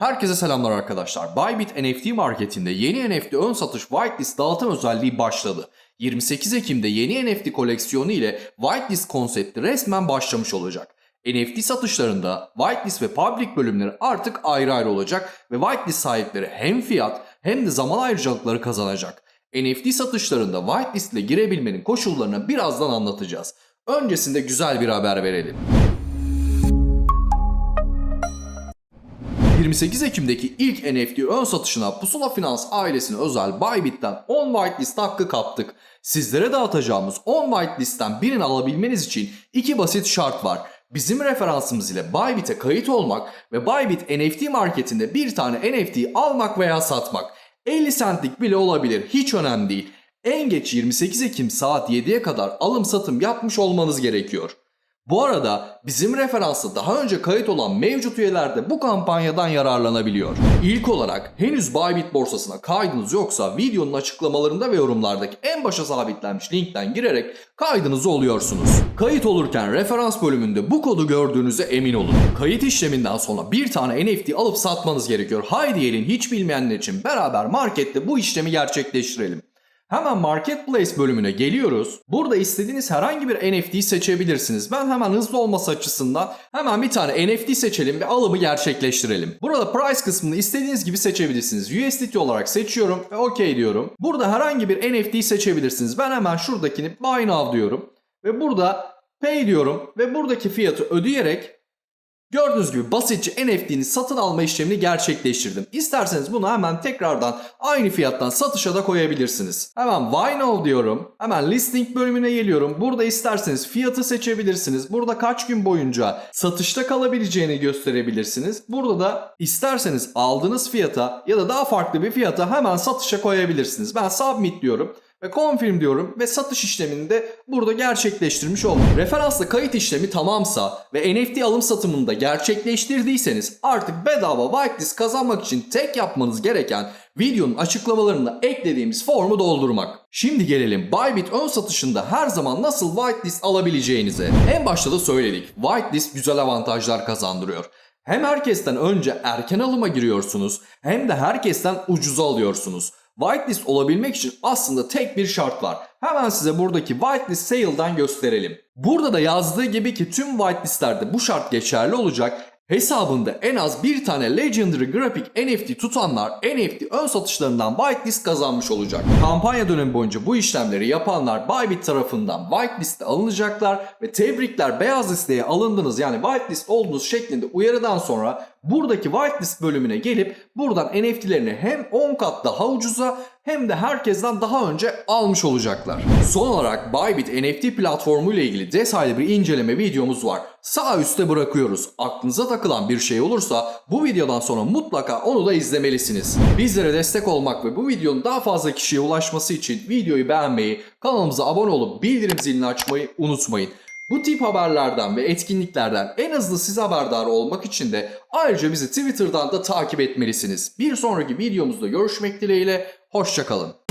Herkese selamlar arkadaşlar. Bybit NFT marketinde yeni NFT ön satış whitelist dağıtım özelliği başladı. 28 Ekim'de yeni NFT koleksiyonu ile whitelist konsepti resmen başlamış olacak. NFT satışlarında whitelist ve public bölümleri artık ayrı ayrı olacak ve whitelist sahipleri hem fiyat hem de zaman ayrıcalıkları kazanacak. NFT satışlarında whitelist ile girebilmenin koşullarını birazdan anlatacağız. Öncesinde güzel bir haber verelim. 28 Ekim'deki ilk NFT ön satışına Pusula Finans ailesine özel Bybit'ten 10 whitelist hakkı kaptık. Sizlere dağıtacağımız 10 whitelist'ten birini alabilmeniz için iki basit şart var. Bizim referansımız ile Bybit'e kayıt olmak ve Bybit NFT marketinde bir tane NFT almak veya satmak. 50 centlik bile olabilir hiç önemli değil. En geç 28 Ekim saat 7'ye kadar alım satım yapmış olmanız gerekiyor. Bu arada bizim referansta daha önce kayıt olan mevcut üyeler de bu kampanyadan yararlanabiliyor. İlk olarak henüz Bybit borsasına kaydınız yoksa videonun açıklamalarında ve yorumlardaki en başa sabitlenmiş linkten girerek kaydınızı oluyorsunuz. Kayıt olurken referans bölümünde bu kodu gördüğünüze emin olun. Kayıt işleminden sonra bir tane NFT alıp satmanız gerekiyor. Haydi gelin hiç bilmeyenler için beraber markette bu işlemi gerçekleştirelim. Hemen Marketplace bölümüne geliyoruz. Burada istediğiniz herhangi bir NFT seçebilirsiniz. Ben hemen hızlı olması açısından hemen bir tane NFT seçelim ve alımı gerçekleştirelim. Burada price kısmını istediğiniz gibi seçebilirsiniz. USDT olarak seçiyorum ve OK diyorum. Burada herhangi bir NFT seçebilirsiniz. Ben hemen şuradakini Buy Now diyorum. Ve burada Pay diyorum ve buradaki fiyatı ödeyerek Gördüğünüz gibi basitçe NFT'nin satın alma işlemini gerçekleştirdim. İsterseniz bunu hemen tekrardan aynı fiyattan satışa da koyabilirsiniz. Hemen Why Now diyorum. Hemen listing bölümüne geliyorum. Burada isterseniz fiyatı seçebilirsiniz. Burada kaç gün boyunca satışta kalabileceğini gösterebilirsiniz. Burada da isterseniz aldığınız fiyata ya da daha farklı bir fiyata hemen satışa koyabilirsiniz. Ben Submit diyorum ve confirm diyorum ve satış işlemini de burada gerçekleştirmiş oldum. Referansla kayıt işlemi tamamsa ve NFT alım satımını da gerçekleştirdiyseniz artık bedava whitelist kazanmak için tek yapmanız gereken videonun açıklamalarında eklediğimiz formu doldurmak. Şimdi gelelim Bybit ön satışında her zaman nasıl whitelist alabileceğinize. En başta da söyledik. Whitelist güzel avantajlar kazandırıyor. Hem herkesten önce erken alıma giriyorsunuz hem de herkesten ucuza alıyorsunuz. Whitelist olabilmek için aslında tek bir şart var. Hemen size buradaki whitelist sale'dan gösterelim. Burada da yazdığı gibi ki tüm whitelistlerde bu şart geçerli olacak. Hesabında en az bir tane Legendary Graphic NFT tutanlar NFT ön satışlarından whitelist kazanmış olacak. Kampanya dönemi boyunca bu işlemleri yapanlar Bybit tarafından whitelist'e alınacaklar ve tebrikler beyaz listeye alındınız yani whitelist olduğunuz şeklinde uyarıdan sonra buradaki whitelist bölümüne gelip buradan NFT'lerini hem 10 kat daha ucuza hem de herkesten daha önce almış olacaklar. Son olarak Bybit NFT platformu ile ilgili detaylı bir inceleme videomuz var. Sağ üstte bırakıyoruz. Aklınıza takılan bir şey olursa bu videodan sonra mutlaka onu da izlemelisiniz. Bizlere destek olmak ve bu videonun daha fazla kişiye ulaşması için videoyu beğenmeyi, kanalımıza abone olup bildirim zilini açmayı unutmayın. Bu tip haberlerden ve etkinliklerden en hızlı siz haberdar olmak için de ayrıca bizi Twitter'dan da takip etmelisiniz. Bir sonraki videomuzda görüşmek dileğiyle, hoşçakalın.